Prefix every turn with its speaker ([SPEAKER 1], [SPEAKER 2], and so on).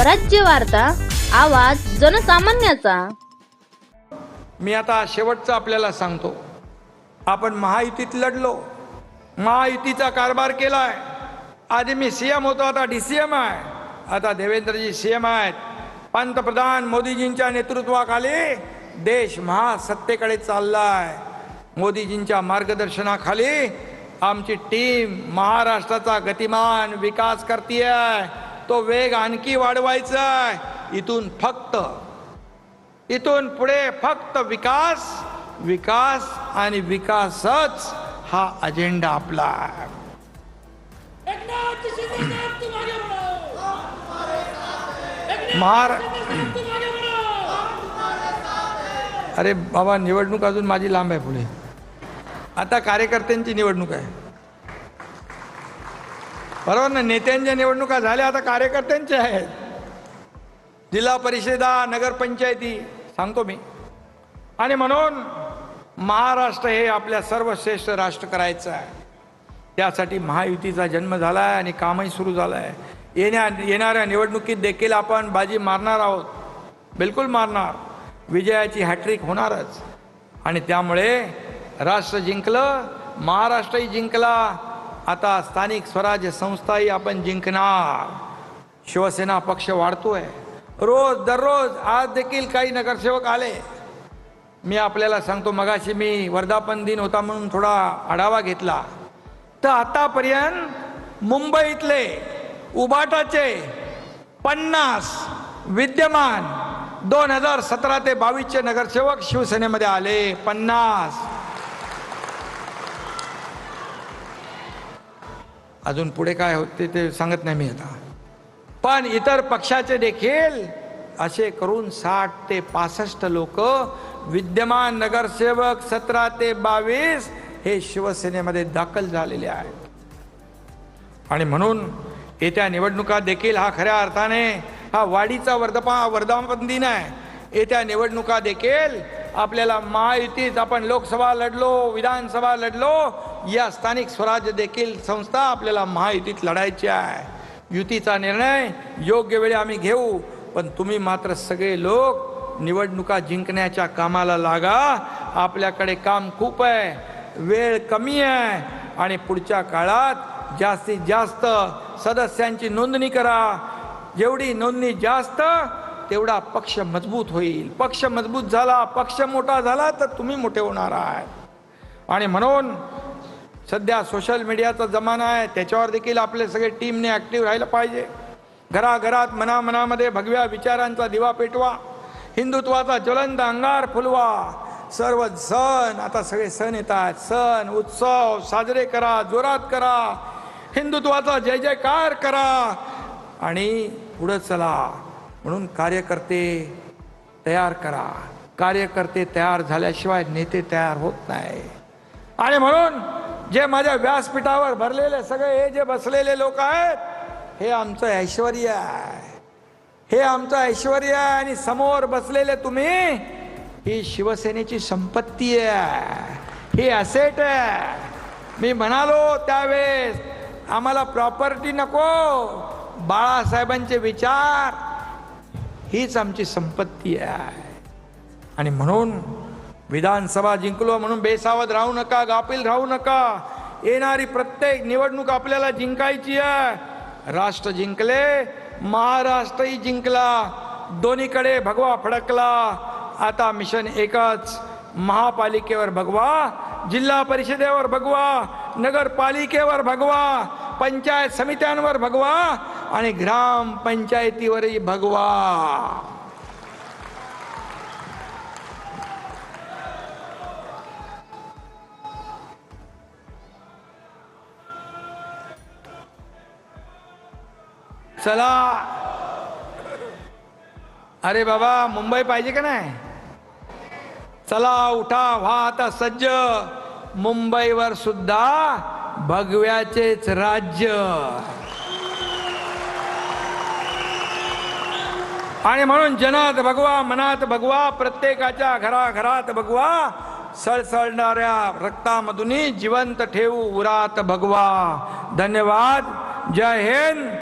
[SPEAKER 1] स्वराज्य वार्ता आवाज जनसामान्याचा.
[SPEAKER 2] मी आता शेवटचं आपल्याला सांगतो. आपण महायुतीत लढलो. महायुतीचा कारभार केलाय. आधी मी सी एम होतो आता डी सी एम आहे. आता देवेंद्रजी सी एम आहेत. पंतप्रधान मोदीजींच्या नेतृत्वाखाली देश महासत्तेकडे चाललाय. मोदीजींच्या मार्गदर्शनाखाली आमची टीम महाराष्ट्राचा गतिमान विकास करतीये. तो वेग आणखी वाढवायचा आहे इथून फक्त इथून पुढे फक्त विकास विकास आणि विकासच हा अजेंडा आपला.
[SPEAKER 3] मार
[SPEAKER 2] अरे बाबा निवडणूक अजून माझी लांब आहे पुढे. आता कार्यकर्त्यांची निवडणूक आहे. बरोबर ना नेत्यांच्या निवडणुका झाल्या आता कार्यकर्त्यांच्या आहेत. जिल्हा परिषदा नगरपंचायती सांगतो मी. आणि म्हणून महाराष्ट्र हे आपल्या सर्वश्रेष्ठ राष्ट्र करायचं आहे. त्यासाठी महायुतीचा जन्म झाला आहे आणि कामही सुरू झालं आहे येण्या येणाऱ्या निवडणुकीत देखील आपण बाजी मारणार आहोत. बिलकुल मारणार. विजयाची हॅट्रिक होणारच. आणि त्यामुळे राष्ट्र जिंकलं महाराष्ट्रही जिंकला. आता स्थानिक स्वराज्य संस्थाही आपण जिंकणार. शिवसेना पक्ष वाढतोय. रोज दररोज आज देखील काही नगरसेवक आले. मी आपल्याला सांगतो मगाशी मी वर्धापन दिन होता म्हणून थोडा आढावा घेतला. तर आतापर्यंत मुंबईतले उबाटाचे पन्नास विद्यमान दोन हजार सतरा ते बावीसचे नगरसेवक शिवसेनेमध्ये आले. पन्नास. अजून पुढे काय होते ते सांगत नाही मी आता. पण इतर पक्षाचे देखील असे करून साठ ते पासष्ट लोक विद्यमान नगरसेवक सतरा ते बावीस हे शिवसेनेमध्ये दाखल झालेले आहेत. आणि म्हणून येत्या निवडणुका देखील हा खऱ्या अर्थाने हा वाढीचा वर्धपा वर्धापन दिन आहे. येत्या निवडणुका देखील आपल्याला महायुतीत आपण लोकसभा लढलो विधानसभा लढलो या स्थानिक स्वराज्य देखील संस्था आपल्याला महायुतीत लढायची आहे. युतीचा निर्णय योग्य वेळी आम्ही घेऊ पण तुम्ही मात्र सगळे लोक निवडणुका जिंकण्याच्या कामाला लागा. आपल्याकडे काम खूप आहे वेळ कमी आहे आणि पुढच्या काळात जास्तीत जास्त सदस्यांची नोंदणी करा. जेवढी नोंदणी जास्त तेवढा पक्ष मजबूत होईल. पक्ष मजबूत झाला पक्ष मोठा झाला तर तुम्ही मोठे होणार आहात. आणि म्हणून सध्या सोशल मीडियाचा जमाना आहे त्याच्यावर देखील आपले सगळे टीमने ॲक्टिव्ह राहिलं पाहिजे. घराघरात मनामनामध्ये भगव्या विचारांचा दिवा पेटवा हिंदुत्वाचा ज्वलंत अंगार फुलवा. सर्व सण आता सगळे सण येतात. सण उत्सव साजरे करा जोरात करा. हिंदुत्वाचा जय जयकार करा. आणि पुढं चला. म्हणून कार्यकर्ते तयार करा. कार्यकर्ते तयार झाल्याशिवाय नेते तयार होत नाही. आणि म्हणून जे माझ्या व्यासपीठावर भरलेले सगळे हे जे बसलेले लोक आहेत हे आमचं ऐश्वर आहे. हे आमचं ऐश्वर आहे आणि समोर बसलेले तुम्ही ही शिवसेनेची संपत्ती आहे. ही असेट आहे. मी म्हणालो त्यावेळेस आम्हाला प्रॉपर्टी नको. बाळासाहेबांचे विचार हीच आमची संपत्ती आहे. आणि म्हणून विधानसभा जिंकलो म्हणून बेसावध राहू नका गाफील राहू नका. येणारी प्रत्येक निवडणूक आपल्याला जिंकायची आहे. राष्ट्र जिंकले महाराष्ट्रही जिंकला. दोन्हीकडे भगवा फडकला. आता मिशन एकच महापालिकेवर भगवा जिल्हा परिषदेवर भगवा नगरपालिकेवर भगवा पंचायत समित्यांवर भगवा आणि ग्राम पंचायतीवरही भगवा. चला. अरे बाबा मुंबई पाहिजे का नाही? चला उठा व्हा आता सज्ज. मुंबईवर सुद्धा भगव्याचेच राज्य. आणि म्हणून जनात भगवा मनात भगवा प्रत्येकाच्या घराघरात भगवा सळसळणाऱ्या रक्तामधून जिवंत ठेवू उरात भगवा. धन्यवाद. जय हिंद.